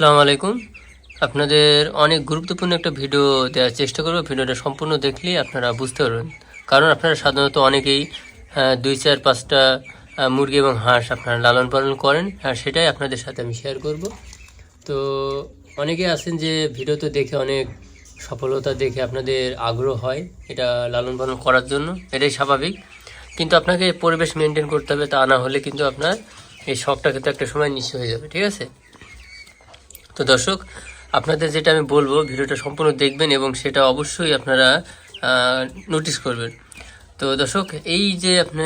আসসালামু আলাইকুম। আপনাদের অনেক গুরুত্বপূর্ণ একটা ভিডিও দেওয়ার চেষ্টা করব। ভিডিওটা সম্পূর্ণ দেখলেই আপনারা বুঝতে পারবেন। কারণ আপনারা সাধারণত অনেকেই দুই চার পাঁচটা মুরগি এবং হাঁস আপনারা লালন পালন করেন। আর সেটাই আপনাদের সাথে আমি শেয়ার করব। তো অনেকে আছেন যে ভিডিও তো দেখে অনেক সফলতা দেখে আপনাদের আগ্রহ হয় এটা লালন পালন করার জন্য। এটাই স্বাভাবিক। কিন্তু আপনাকে পরিবেশ মেনটেন করতে হবে তা না হলে কিন্তু আপনার এই শখটা কিন্তু একটা সময় নিঃস্ব হয়ে যাবে, ঠিক আছে? তো দর্শক, আপনাদের যেটা আমি বলব, ভিডিওটা সম্পূর্ণ দেখবেন এবং সেটা অবশ্যই আপনারা নোটিস করবেন। তো দর্শক, এই যে আপনি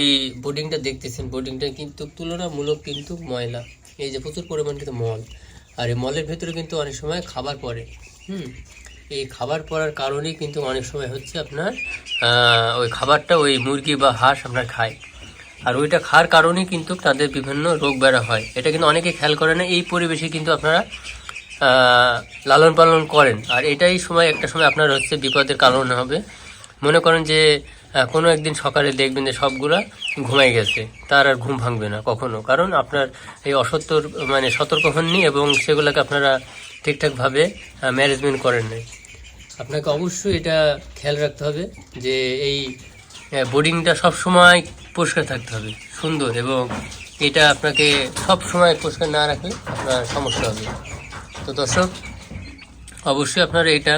এই বোর্ডিংটা দেখতেছেন বোর্ডিংটা কিন্তু তুলনামূলক কিন্তু ময়লা। এই যে প্রচুর পরিমাণ কিন্তু মল। আর এই মলের ভেতরে কিন্তু অনেক সময় খাবার পড়ে। হুম? এই খাবার পড়ার কারণেই কিন্তু অনেক সময় হচ্ছে আপনার ওই খাবারটা ওই মুরগি বা হাঁস আপনার খায়। আর ওইটা খাওয়ার কারণেই কিন্তু তাদের বিভিন্ন রোগ বেড়া হয়। এটা কিন্তু অনেকে খেয়াল করে না, এই পরিবেশে কিন্তু আপনারা লালন পালন করেন। আর এটাই সময়, একটা সময় আপনার হচ্ছে বিপদের কারণ হবে। মনে করেন যে কোনো একদিন সকালে দেখবেন যে সবগুলা ঘুমাই গেছে, তার আর ঘুম ভাঙবে না কখনো। কারণ আপনার এই অসত্তর মানে সতর্ক হননি এবং সেগুলোকে আপনারা ঠিকঠাকভাবে ম্যানেজমেন্ট করেন নাই। আপনাকে অবশ্যই এটা খেয়াল রাখতে হবে যে এই বোর্ডিংটা সব সময় পরিষ্কার থাকতে হবে, সুন্দর এবং এটা আপনাকে সব সময় পরিষ্কার না রাখলে আপনার সমস্যা হবে। তো দর্শক, অবশ্যই আপনারা এটা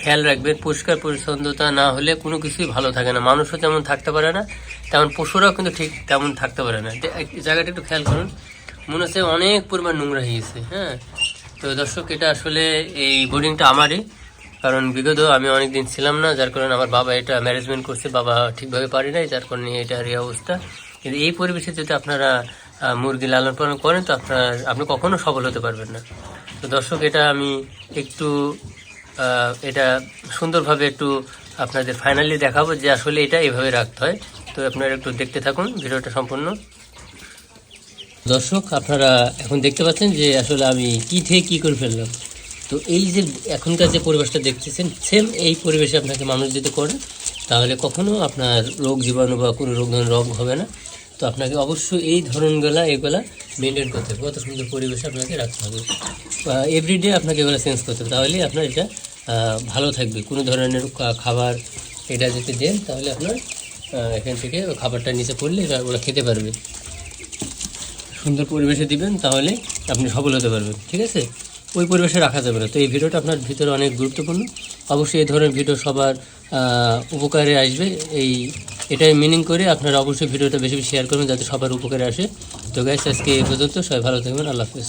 খেয়াল রাখবেন, পরিষ্কার পরিচ্ছন্নতা না হলে কোনো কিছুই ভালো থাকে না। মানুষও যেমন থাকতে পারে না, তেমন পশুরাও কিন্তু ঠিক তেমন থাকতে পারে না। জায়গাটা একটু খেয়াল করুন, মনে হচ্ছে অনেক পরিমাণ নোংরা হয়ে গেছে হ্যাঁ? তো দর্শক, এটা আসলে এই বোর্ডিংটা আমারই। কারণ বিগত আমি অনেক দিন ছিলাম না, যার কারণে আমার বাবা এটা ম্যানেজমেন্ট করছে, বাবা ঠিকভাবে পারি নাই, যার কারণে এটার এই অবস্থা। কিন্তু এই পরিবেশে যদি আপনারা মুরগি লালন পালন করেন, তো আপনার, আপনি কখনো সফল হতে পারবেন না। তো দর্শক, এটা আমি একটু এটা সুন্দরভাবে একটু আপনাদের ফাইনালি দেখাবো যে আসলে এটা এভাবে রাখতে হয়। তো আপনারা একটু দেখতে থাকুন, ভিডিওটা সম্পূর্ণ। দর্শক, আপনারা এখন দেখতে পাচ্ছেন যে আসলে আমি কী থেকে কী করে ফেললাম। তো এই যে এখনকার যে পরিবেশটা দেখতেছেন সেম এই পরিবেশে আপনাকে মানুষ যদি করে, তাহলে কখনো আপনার রোগ জীবাণু বা কোনো রোগ রোগ হবে না। তো আপনাকে অবশ্যই এই ধরনগুলা, এগুলা মেনটেন করতে হবে। কত সুন্দর পরিবেশে আপনাকে রাখতে হবে। এভরিডে আপনাকে এগুলো চেঞ্জ করতে হবে। তাহলেই আপনার এটা ভালো থাকবে। কোনো ধরনের খাবার এটা যদি দেন, তাহলে আপনার এখান থেকে খাবারটা নিচে পড়লে ওরা খেতে পারবে। সুন্দর পরিবেশে দিবেন, তাহলে আপনি সফল হতে পারবেন। ঠিক আছে? ওই পরিবেশে রাখা যাবে না। তো এই ভিডিওটা আপনার ভিতরে অনেক গুরুত্বপূর্ণ। অবশ্যই এই ধরনের ভিডিও সবার উপকারে আসবে। এই, এটাই মিনিং করে আপনারা অবশ্যই ভিডিওটা বেশি বেশি শেয়ার করবেন যাতে সবার উপকারে আসে। তো গাইস আজকে এই পর্যন্ত। সবাই ভালো থাকবেন। আল্লাহ হাফেজ।